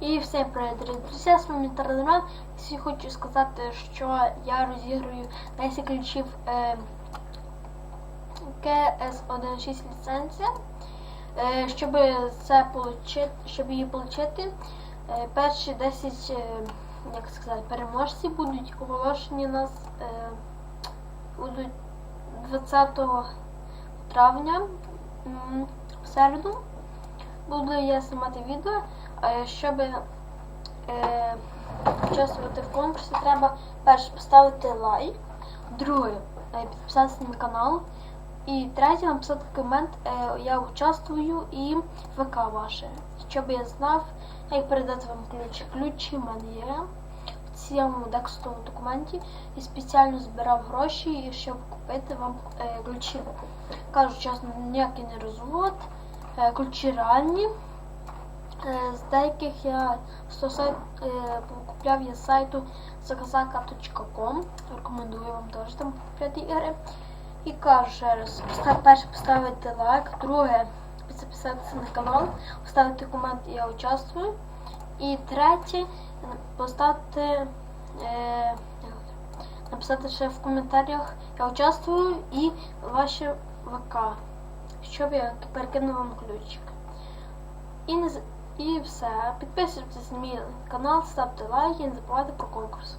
І всім привіт, друзі, з вами Таранеман. Сьогодні хочу сказати, що я розіграю 10 ключів е, КС-16 ліцензія. Е, щоб, це получити, щоб її отримати, е, перші 10 е, як сказати, переможці будуть оголошені нас е, будуть 20 травня в середу. Буду я знімати відео. Щоб е, участвувати в конкурсі, треба перше поставити лайк, друге е, підписатися на канал. І третє написати комент е, Я участвую і ВК ваше. Щоб я знав, як передати вам ключі. Ключі в мене є в цьому текстовому документі і спеціально збирав гроші, щоб купити вам ключі. Кажу чесно, ніякий не розвод. Е, ключі реальні. Е, З деяких я е, купляв я сайту заказака.com. Рекомендую вам теж там купляти ігри. І кажу ще раз, перше поставити лайк, друге підписатися на канал, поставити комент Я участвую. І третє поставити, е, написати ще в коментарях Я участвую і ваші ВК, щоб я перекинув вам ключик. І, не, і все. Підписуйтесь на мій канал, ставте лайки і не забувайте про конкурс.